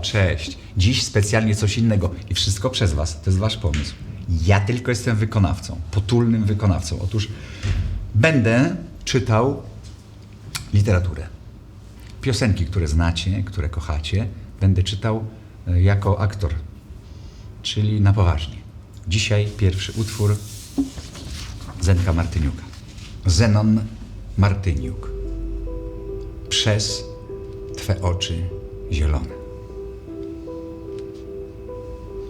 cześć. Dziś specjalnie coś innego i wszystko przez Was. To jest Wasz pomysł. Ja tylko jestem wykonawcą, potulnym wykonawcą. Otóż będę czytał literaturę. Piosenki, które znacie, które kochacie, będę czytał e, jako aktor, czyli na poważnie. Dzisiaj pierwszy utwór Zenka Martyniuka. Zenon Martyniuk. Przez Twe oczy zielone.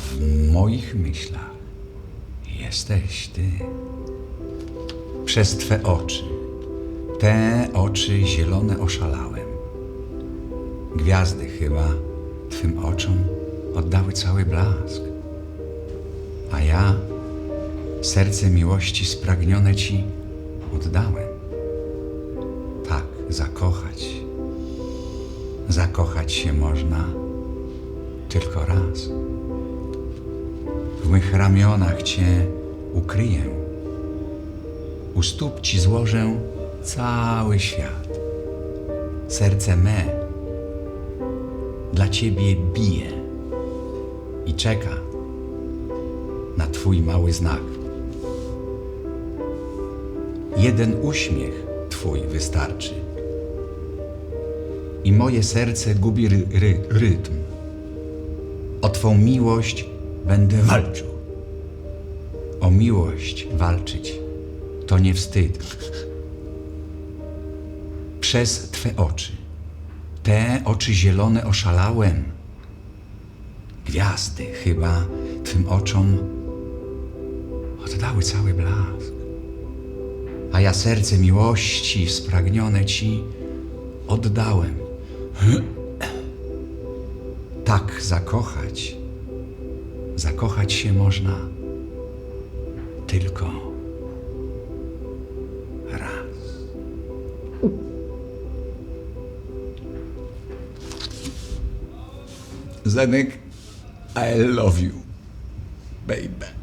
w moich myślach jesteś Ty. Przez Twe oczy, te oczy zielone oszalałem. Gwiazdy chyba Twym oczom oddały cały blask, a ja serce miłości spragnione Ci oddałem. Tak, zakochać. Zakochać się można tylko raz. W mych ramionach Cię ukryję. U stóp Ci złożę cały świat. Serce me dla Ciebie bije i czeka na Twój mały znak. Jeden uśmiech Twój wystarczy i moje serce gubi ry, ry, rytm. O Twą miłość będę walczył. O miłość walczyć to nie wstyd. Przez Twe oczy, te oczy zielone oszalałem. Gwiazdy chyba Twym oczom oddały cały blask. A ja serce miłości spragnione Ci oddałem. Tak zakochać, zakochać się można tylko raz. Zenek, I love you, baby.